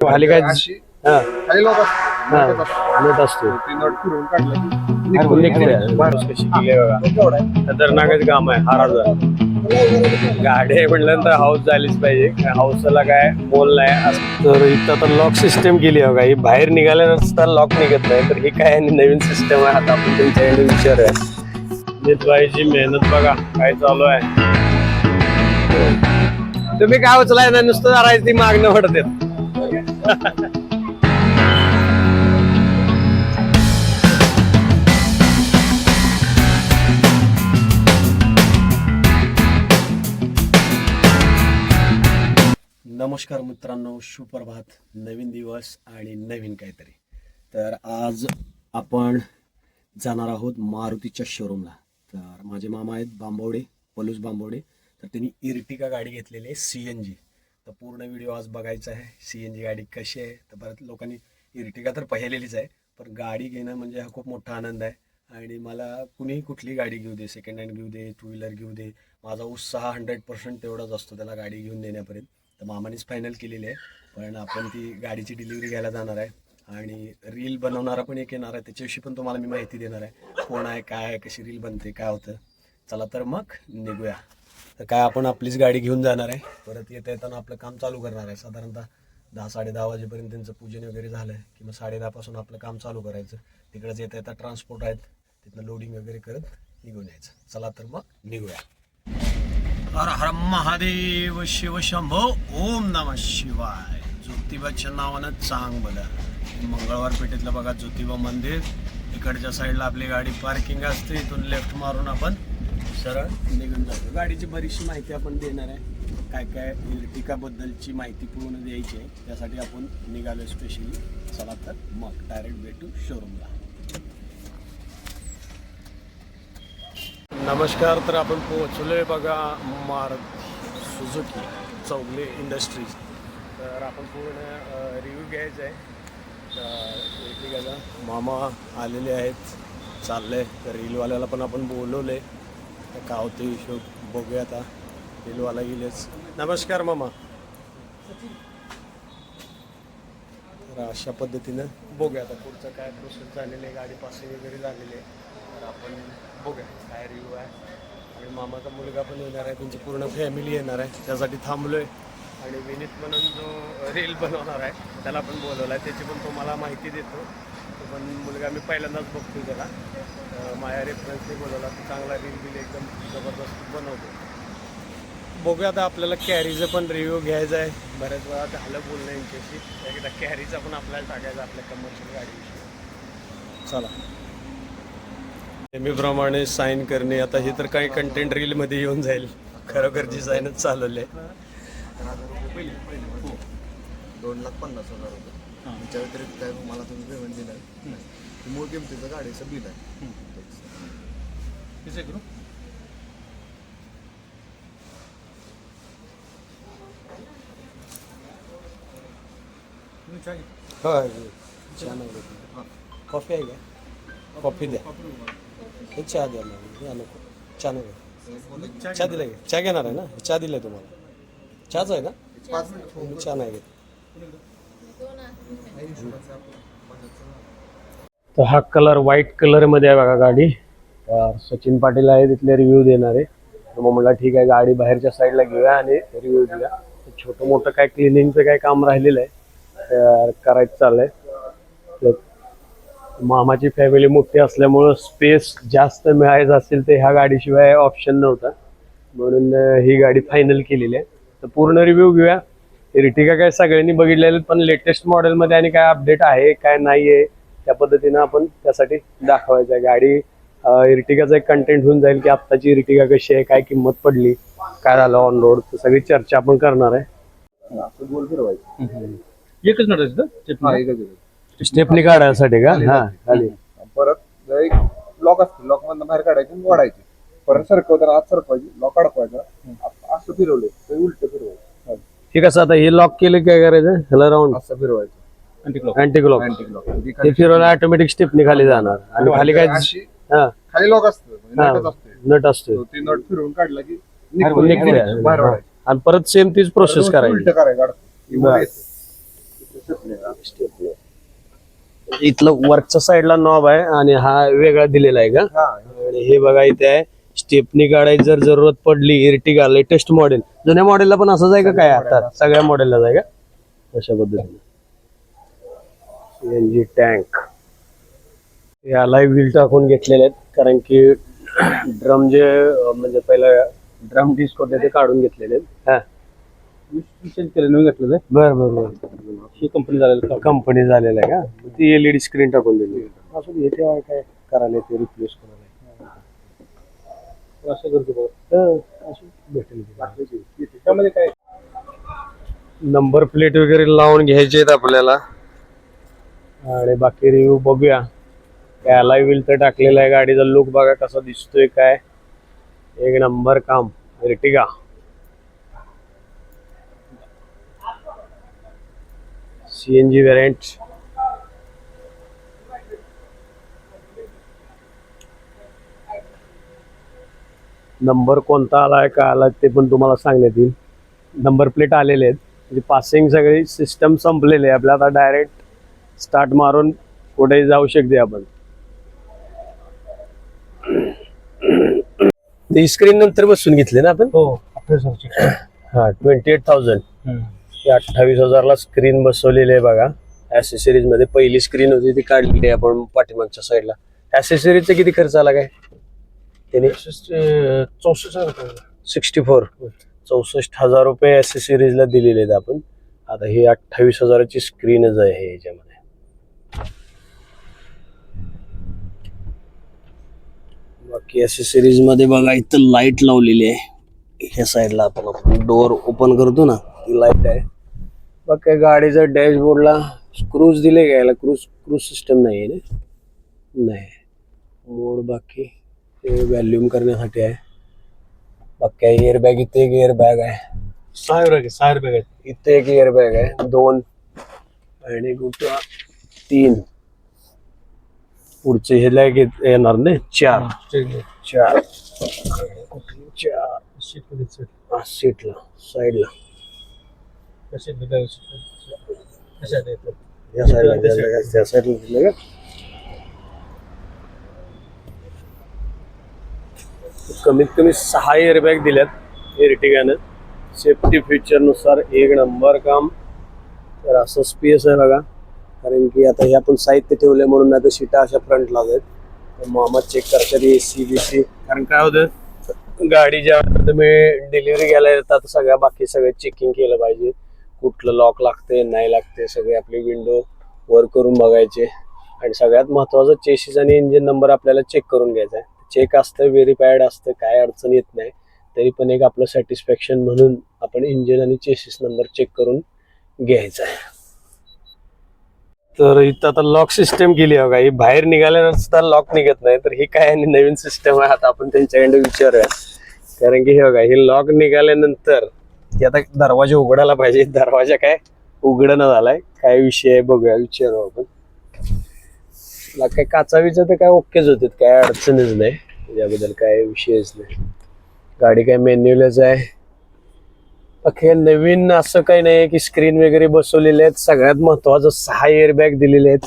खाली काय अशी हा. खाली लोक हा. नट असतो ती नट आहे आहे? खतरनाकच काम आहे. हाराचं गाडी आहे म्हटल्यानंतर हाऊस झालीच पाहिजे. हाऊसला काय मोल नाही. तर इथं तर लॉक सिस्टम केली आहे बघा. ही बाहेर निघाल्यानंतर लॉक निघत नाही. तर ही काय आणि नवीन सिस्टम आहे. आता आपण त्यांच्याकडे विचारूया. नितबाईची मेहनत बघा. काय चालू आहे. तुम्ही काय उचलाय ना नुसतं ती मागणं पडते नमस्कार मित्रांनो सुप्रभात. नवीन दिवस आणि नवीन काहीतरी. तर आज आपण जाणार आहोत मारुतीच्या शोरूमला. तर माझे मामा आहेत बांबवडे पलूस बांबवडे तर त्यांनी इर्टिका गाडी घेतलेली आहे सी एन जी. तर पूर्ण व्हिडिओ आज बघायचा आहे. सी एन जी गाडी कशी आहे? तर बऱ्याच लोकांनी इर्टिगा तर पाहिलेलीच आहे पण गाडी घेणं म्हणजे हा खूप मोठा आनंद आहे. आणि मला कुणीही कुठली गाडी घेऊ दे सेकंड हँड घेऊ दे टू व्हीलर घेऊ दे माझा उत्साह हंड्रेड पर्सेंट तेवढाच असतो त्याला गाडी घेऊन देण्यापर्यंत. तर मामानेच फायनल केलेली आहे पण आपण ती गाडीची डिलिव्हरी घ्यायला जाणार आहे. आणि रील बनवणारा पण एक येणार आहे त्याच्याविषयी पण तुम्हाला मी माहिती देणार आहे. कोण आहे काय आहे कशी रील बनते काय होतं? चला तर मग निघूया. तर काय आपण आपलीच गाडी घेऊन जाणार आहे. परत येता येताना आपलं काम चालू करणार आहे. साधारणतः दहा साडे दहा वाजेपर्यंत त्यांचं पूजन वगैरे झालं आहे की मग साडे दहापासून आपलं काम चालू करायचं. तिकडंच येता येता ट्रान्सपोर्ट आहेत. तिथनं लोडिंग वगैरे करत निघून यायचं. चला तर मग निघूया. हर हर महादेव शिवशंभो ओम नम शिवाय. ज्योतिबाच्या नावानं चांग बघा मंगळवार पेठेतलं बघा ज्योतिबा मंदिर. इकडच्या साईडला आपली गाडी पार्किंग असते. इथून लेफ्ट मारून आपण सरळ निघून जातो. गाडीची बरीचशी माहिती आपण देणार आहे. काय काय इर्टिकाबद्दलची माहिती पूर्ण द्यायची आहे त्यासाठी आपण निघालो स्पेशली चला तर मग डायरेक्ट भेटू शोरूमला नमस्कार तर आपण पोहोचलोय बघा मारुती सुझुकी चौगले इंडस्ट्रीज. तर आपण पूर्ण रिव्ह्यू घ्यायचा आहे. तर मामा आलेले आहेत चाललंय तर रीलवाल्याला पण आपण बोलवलंय. तर का होतं हिशोब बघूया आता. बिलवाला गेलेच. नमस्कार मामा. तर अशा पद्धतीनं बघूया आता पुढचं काय प्रोसेस झालेलं आहे. गाडी पासिंग वगैरे झालेली आहे. तर आपण बघूया काय रिव्ह्यू आहे. आणि मामाचा मुलगा पण येणार आहे. त्यांची पूर्ण फॅमिली येणार आहे. त्यासाठी थांबलो आहे आणि विनीत म्हणून जो रील बनवणार आहे त्याला पण बोलवला आहे त्याची पण तुम्हाला माहिती देतो. तो पण मुलगा मी पहिल्यांदाच बघतो त्याला. माझ्या रेफरन्सने बोलवला तो चांगला रील बिल एकदम जबरदस्त बनवतो. बघूया आता आपल्याला कॅरीचं पण रिव्ह्यू घ्यायचा आहे. बऱ्याच वेळा झालं बोलणं यांच्याशी. एकदा कॅरीचा पण आपल्याला टाकायचा आपल्या कमर्शियल गाडीविषयी. चला. नेहमीप्रमाणे साईन करणे आता हे तर काही कंटेंट रीलमध्ये येऊन जाईल. खरोखरची साईनच चालवली आहे दोन लाख पन्नास हजार रुपये. त्याच्या व्यतिरिक्त काय मला तुम्ही पेमेंट दिलं नाही मूळ किमतीचं गाडीचं बिल आहे. होय चहा नाही घेतला. कॉफी आहे का कॉफी द्या हे चहा द्या मग या नको चहा नको चहा दिला का चहा घेणार आहे ना चहा दिलाय तुम्हाला चहाच आहे ना पाच मिनिट मी चहा नाही घेत तर हा कलर व्हाईट कलरमध्ये आहे बघा गाडी सचिन पाटील आहे तिथले रिव्ह्यू देणार आहे. तर मग म्हटलं ठीक आहे गाडी बाहेरच्या साईडला घेऊया आणि रिव्ह्यू देऊया. छोटं मोठं काय क्लिनिंगचं काय काम राहिलेलं आहे तर करायचं चाललंय. तर मामाची फॅमिली मोठी असल्यामुळं स्पेस जास्त मिळायचं असेल तर ह्या गाडीशिवाय ऑप्शन नव्हता. म्हणून ही गाडी फायनल केलेली आहे. तर पूर्ण रिव्ह्यू घेऊया. रिटिका काय सगळ्यांनी बघितलेले पण लेटेस्ट मॉडेलमध्ये आणि काय अपडेट आहे काय नाही आहे त्या पद्धतीनं आपण त्यासाठी दाखवायचं आहे. गाडी इर्टिकाचा एक कंटेंट होऊन जाईल की आत्ताची इर्टिका कशी आहे काय किंमत पडली काय झालं ऑन रोड सगळी चर्चा आपण करणार आहे. असं गोल फिरवायचं. एकच नटायचं हा. स्टेपनी काढायसाठी का? हा खाली. परत एक लॉक असते लॉक मधनं बाहेर काढायची आणि ओढायची परत सरकवताना आत सरकवायची लॉक अडकवायचा. असं फिरवले ते उलट फिरवायचं. हे. कसं आता हे लॉक केलं काय करायचं? ह्याला राऊंड असं फिरवायचं. अँटी क्लॉक अँटी क्लॉक फिरवलं ऑटोमॅटिक स्टेपनी खाली जाणार. आणि खाली काय हा. खाली लॉक असतं म्हणजे हा. नटच असते. नट असतो. तो ती नट फिरवून काढला की निघते. बाहेर. आणि परत सेम तीच प्रोसेस उलट करायची. करायचं अडकं. की वर बरं. येतं. स्टेपनी इथलं वरच्या साईडला नॉब आहे आणि हा वेगळा दिलेला आहे का? हा. आणि हे बघा इथे आहे. स्टेपनी काढायची जर जरूरत पडली इर्टिगा लेटेस्ट मॉडेल जुन्या मॉडेलला पण असंच आहे का काय आता सगळ्या मॉडेलला आहे का? अशा पद्धतीने. सीएनजी टँक याला व्हील टाकून घेतलेले आहेत. कारण की ड्रम जे म्हणजे पहिलं ड्रम डिस्क होते ते काढून घेतलेले आहेत. हा. चेंज केलं नवीन घेतलं ते बर बर बर. ही कंपनी झालेलं कंपनी झालेला आहे का? ती एलईडी स्क्रीन टाकून दिली. असं येते काय करायला ते रिप्लेस करायला असं करतो बघ. हं, असं भेटेल ते. त्यामध्ये काय? नंबर प्लेट वगैरे लावून घ्यायचे आहेत आपल्याला. आणि बाकी रिव्ह्यू बघूया. काय अलाय व्हील तर टाकलेलं आहे. गाडीचा लुक बघा कसा दिसतोय काय. एक नंबर काम. एर्टिगा सीएनजी व्हेरियंट नंबर कोणता आलाय का आलाय ते पण तुम्हाला सांगण्यात येईल. नंबर प्लेट आलेले आहेत. म्हणजे पासिंग सगळी सिस्टम संपलेली आहे. आपल्या आता डायरेक्ट स्टार्ट मारून कुठेही जाऊ शकते आपण. ती स्क्रीन नंतर बसून घेतली ना आपण? हो हा ट्वेंटी एट थाउजंड अठ्ठावीस हजारला स्क्रीन बसवलेली आहे बघा. ऍसेसरीजमध्ये पहिली स्क्रीन होती ती काढलेली आहे आपण पाठीमागच्या साईडला ऍसेसरीजचा किती खर्च आला काय? त्याने चौसष्ट सिक्स्टी फोर चौसष्ट हजार रुपये ऍसेसरीजला दिलेले आहेत आपण. आता ही अठ्ठावीस हजाराची स्क्रीनच आहे याच्यामध्ये. बाकी ऍसेसरीजमध्ये बघा इथं लाइट लावलेली आहे. ह्या साईडला आपण आपण डोअर ओपन करतो ना ती लाइट आहे. बाकी गाडीच्या डॅशबोर्डला क्रूज दिले घ्यायला. क्रूज क्रूज सिस्टम नाही आहे ना? नाही. मोड बाकी ते व्हॅल्यूम करण्यासाठी आहे. बाकी एअर बॅग इथे एक एअर बॅग आहे. सहा रुपये सहा रुपये आहेत. इथे एक एअर बॅग आहे दोन. आणि कुठं? तीन. पुढचे हे लॅग येणार नाही. चार. चार. कुठली? चार. हा, सीटला. साईडला. या साईडला? त्या साईडला दिलं का? कमीत कमी सहा एअरबॅग दिल्यात एर्टिगानं. सेफ्टी फीचरनुसार एक नंबर काम. तर असं स्पेस आहे बघा. कारण की आता हे आपण साहित्य ठेवलंय म्हणून आता सीटा अशा फ्रंटला आहेत तर मामा चेक करतात ए सी बी सी कारण काय होतं? गाडी ज्या तुम्ही डिलिव्हरी घ्यायला येतात सगळ्या बाकी सगळं चेकिंग केलं पाहिजे. कुठलं लॉक लागते नाही लागते सगळे आपले विंडो वर करून बघायचे. आणि सगळ्यात महत्वाचं चेसिस आणि इंजिन नंबर आपल्याला चेक करून घ्यायचा आहे. चेक असतं व्हेरीफाईड असतं काय अडचण येत नाही. तरी पण एक आपलं सॅटिस्फॅक्शन म्हणून आपण इंजिन आणि चेसिस नंबर चेक करून घ्यायचा आहे. तर इथं आता लॉक सिस्टम केली आहे बघा. ही बाहेर निघाल्यानंतर सुद्धा लॉक निघत नाही. तर ही काय आणि नवीन सिस्टम आहे आता आपण त्यांच्याकडे विचारूया. कारण की हे बघा हे लॉक निघाल्यानंतर हे आता दरवाजा उघडायला पाहिजे. दरवाजा काय? उघडणं झालाय. काय विषय आहे बघूया विचारू आपण. ला काय काचावीचं तर काय ओकेच होते. काय अडचणच नाही. याबद्दल काय विषयच नाही. गाडी काय मॅन्युअलच आहे. अखेर नवीन असं काही नाही की स्क्रीन वगैरे बसवलेले आहेत. सगळ्यात महत्वाचं सहा एअरबॅग दिलेले आहेत.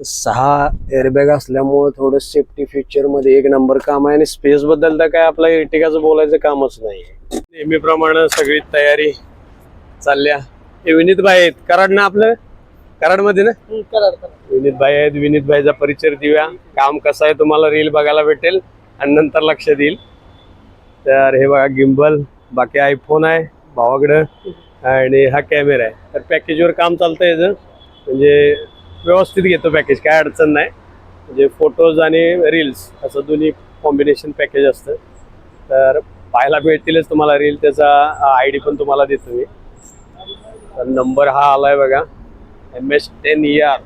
सहा एअरबॅग असल्यामुळं थोडं सेफ्टी फीचरमध्ये एक नंबर काम आहे आणि स्पेस बद्दल तर काय आपल्या इर्टिकाचं बोलायचं कामच नाही. नेहमीप्रमाणे सगळी तयारी चालल्या. हे विनीत भाई आहेत. कराड ना आपलं? कराडमध्ये ना विनीत भाई आहेत. विनीत भाईचा परिचय देऊया. काम कसं आहे तुम्हाला रील बघायला भेटेल आणि नंतर लक्षात येईल तर हे बघा गिम्बल बाकी आयफोन आहे. भावाकडं आणि हा कॅमेरा आहे. तर पॅकेजवर काम चालतं याचं. म्हणजे व्यवस्थित घेतो पॅकेज काय अडचण नाही. म्हणजे फोटोज आणि रील्स असं दोन्ही कॉम्बिनेशन पॅकेज असतं. तर पाहायला भेटतीलच तुम्हाला रील त्याचा आय डी पण तुम्हाला देतो मी. तर नंबर हा आला आहे बघा. M S ten E R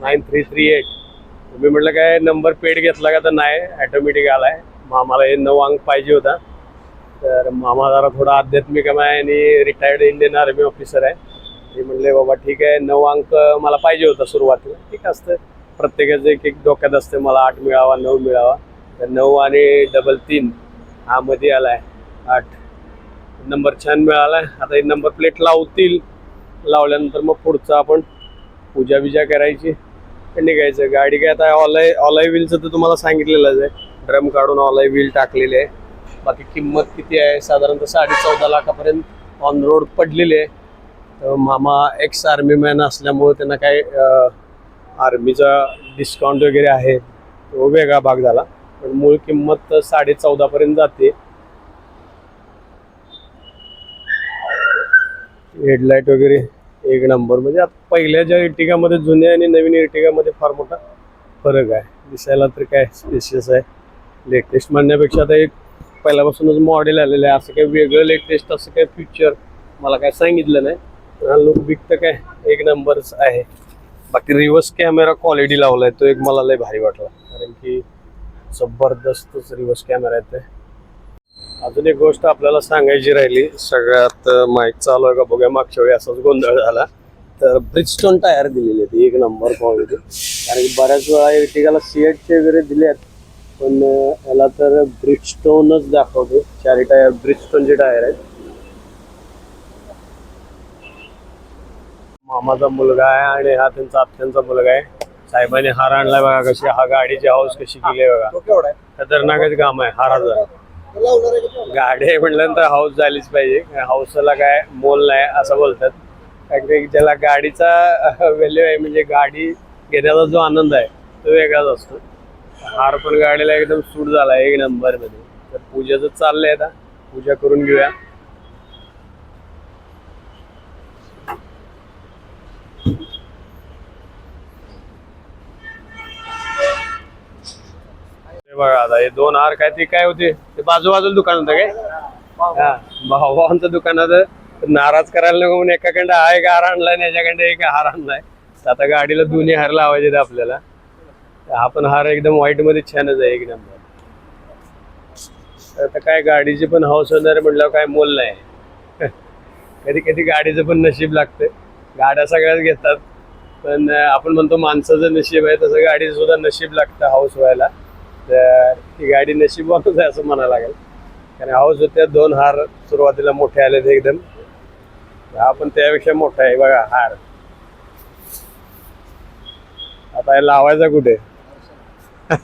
nine three three eight तुम्ही म्हटलं काय नंबर पेड घेतला का तर नाही ॲटोमॅटिक आला आहे मग आम्हाला हे नऊ अंक पाहिजे होता. तर मामा जरा थोडा आध्यात्मिक आहे आणि रिटायर्ड इंडियन आर्मी ऑफिसर आहे. ते म्हणले बाबा ठीक आहे. नऊ अंक मला पाहिजे होता सुरुवातीला. ठीक असतं. प्रत्येकाचं एक एक डोक्यात असतं मला आठ मिळावा नऊ मिळावा. तर नऊ आणि डबल तीन हा मध्ये आहे आठ. नंबर छान मिळाला आहे आता हे नंबर प्लेट लावतील. लावल्यानंतर मग पुढचं आपण पूजा बिजा करायची. आणि निघायचं. गाडी काय आता ऑलाय ऑलाय व्हीलचं तर तुम्हाला सांगितलेलंच आहे. ड्रम काढून ऑलाय व्हील टाकलेले आहे. बाकी किंमत किती आहे? साधारणतः साडे चौदा लाखापर्यंत ऑन रोड पडलेली आहे. तर मामा एक्स आर्मी मॅन असल्यामुळे त्यांना काही आर्मीचा डिस्काउंट वगैरे आहे. तो वेगळा भाग झाला. पण मूळ किंमत साडे चौदापर्यंत जाते. हेडलाईट वगैरे एक नंबर म्हणजे आता पहिल्या ज्या इर्टिगामध्ये जुन्या आणि नवीन इर्टिगामध्ये फार मोठा फरक आहे. दिसायला तर काय स्पेशियस आहे. लेटेस्ट म्हणण्यापेक्षा आता एक पहिल्यापासूनच मॉडेल आलेलं आहे. असं काही वेगळं लेटेस्ट असं काही फ्युचर मला काय सांगितलं नाही. लुक बिक तर काय? एक नंबरच आहे. बाकी रिव्हर्स कॅमेरा क्वालिटी लावलाय तो एक मला लय भारी वाटला. कारण की जबरदस्तच रिव्हर्स कॅमेरा आहे ते अजून एक गोष्ट आपल्याला सांगायची राहिली. सगळ्यात माईक चालू आहे का बघूया. मागच्या वेळी असाच गोंधळ झाला. तर ब्रिजस्टोन टायर दिलेले आहेत एक नंबर क्वालिटी कारण की बऱ्याच वेळा एर्टिगाला सीएटचे वगैरे दिले आहेत पण याला तर ब्रिजस्टोनच दाखवते. चारी टायर ब्रिजस्टोनचे टायर आहेत. मामाचा मुलगा आहे आणि हा त्यांचा आत्यांचा मुलगा आहे. साहेबांनी हार आणलाय बघा कशी हा गाडीची हाऊस कशी केली आहे बघा. खतरनाकच काम आहे हाराचं? गाडी आहे म्हटल्यानंतर हाऊस झालीच पाहिजे. हाऊसला काय मोल नाही असं बोलतात. कारण ज्याला गाडीचा व्हॅल्यू आहे म्हणजे गाडी घेण्याचा जो आनंद आहे तो वेगळाच असतो. हार पण गाडीला एकदम सूट झाला एक नंबरमध्ये. तर पूजाच चाललंय आता. पूजा करून घेऊया. बघा आता हे दोन हार काय ते काय होते? ते बाजू बाजूला दुकान होतं काय? हा भावांचं दुकानात नाराज करायला नको म्हणून एकाकडं हा एक हार आणलाय आणि याच्याकडे एक हार आणलाय. आता गाडीला दोन्ही हार लावायचे आहेत आपल्याला. हा पण हार एकदम व्हाईटमध्ये छानच आहे एक नंबर तर आता काय गाडीची पण हाऊस होणार म्हटल्यावर काय मोल नाही. कधी कधी गाडीचं पण नशीब लागतं. गाड्या सगळ्याच घेतात. पण आपण म्हणतो माणसाचं नशीब आहे तसं गाडीचं सुद्धा नशीब लागतं हाऊस व्हायला. तर ही गाडी नशीबवानच आहे असं म्हणायला लागेल. कारण हाऊस होत्या दोन हार सुरुवातीला मोठे आले ते एकदम. हा पण त्यापेक्षा मोठा आहे बघा हार. आता लावायचा कुठे?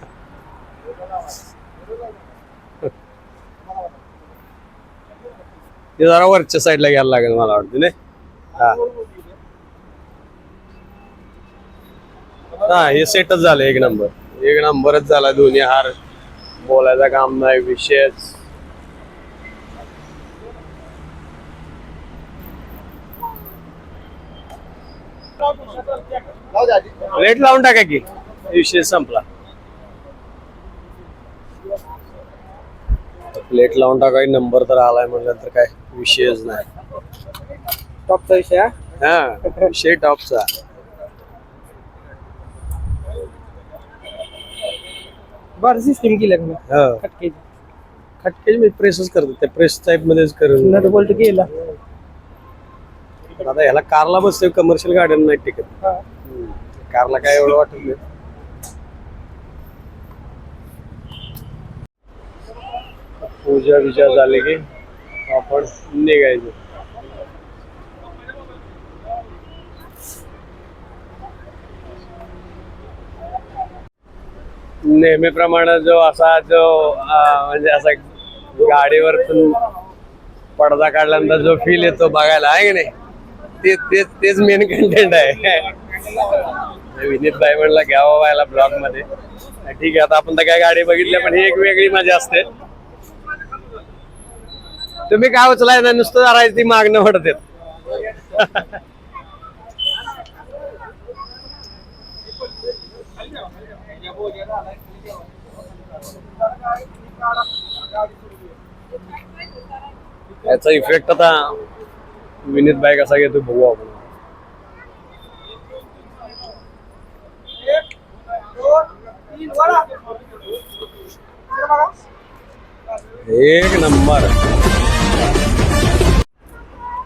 ते जरा वरच्या साईडला घ्यायला लागेल मला वाटतं नाही? हा. हा हे सेटच झालं एक नंबर एक नंबरच झाला दोन्ही हार. बोलायचा काम नाही विषयच. लाव प्लेट लावून टाका की. विषय संपला. प्लेट लावून टाका नंबर तर आलाय म्हणलं तर काय विषयच नाही. टॉपचा विषय हा? हा विषय टॉपचा. बरं सिस्टीम केलं का हा. खटके. खटके मी प्रेसच करतो त्या प्रेस टाईप मध्येच करत नट बोल्ट केला. आता ह्याला कारला बसते कमर्शियल गाड्यांना नाही टिकत. हा. कारला काय एवढं वाटत नाही. पूजा बिजा झाले की आपण निघायचं. नेहमीप्रमाणे जो असा जो म्हणजे असा गाडीवर पडदा काढल्यानंतर जो फील येतो बघायला आहे की नाही? ते तेच तेच मेन कंटेंट आहे. विनीत भाई म्हणला घ्यावा व्हायला ब्लॉगमध्ये. ठीक आहे आता आपण तर काय गाडी बघितल्या पण ही एक वेगळी मजा असते. तुम्ही काय उचलाय ना नुसतं जरा ती मागणं पडत याचा इफेक्ट आता विनीत बाई कसा घेतो बघू आपण. एक नंबर.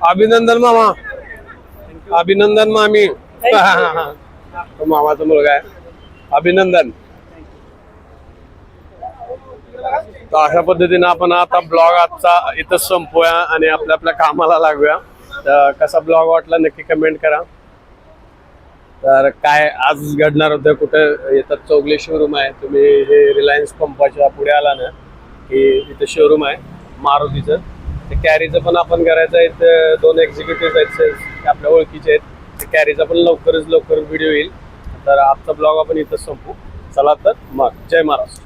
अभिनंदन मामा. अभिनंदन मामी. तो मामाचा मुलगा आहे. अभिनंदन. तर अशा पद्धतीने आपण आता ब्लॉग आजचा इथं संपवूया आणि आपल्या आपल्या कामाला लागूया. तर कसा ब्लॉग वाटला नक्की कमेंट करा. तर काय आज घडणार होतं कुठं येतात चौगले शोरूम आहे. तुम्ही हे रिलायन्स पंपाच्या पुढे आला ना की इथं शोरूम आहे मारुतीचं. ते कॅरीचं पण आपण करायचं आहे दोन एक्झिक्युटिव्ह आहेत सेल्स आपल्या ओळखीचे आहेत. ते कॅरीचा पण लवकरच लवकर व्हिडिओ येईल. तर आजचा ब्लॉग आपण इथंच संपू चला तर मग जय महाराष्ट्र.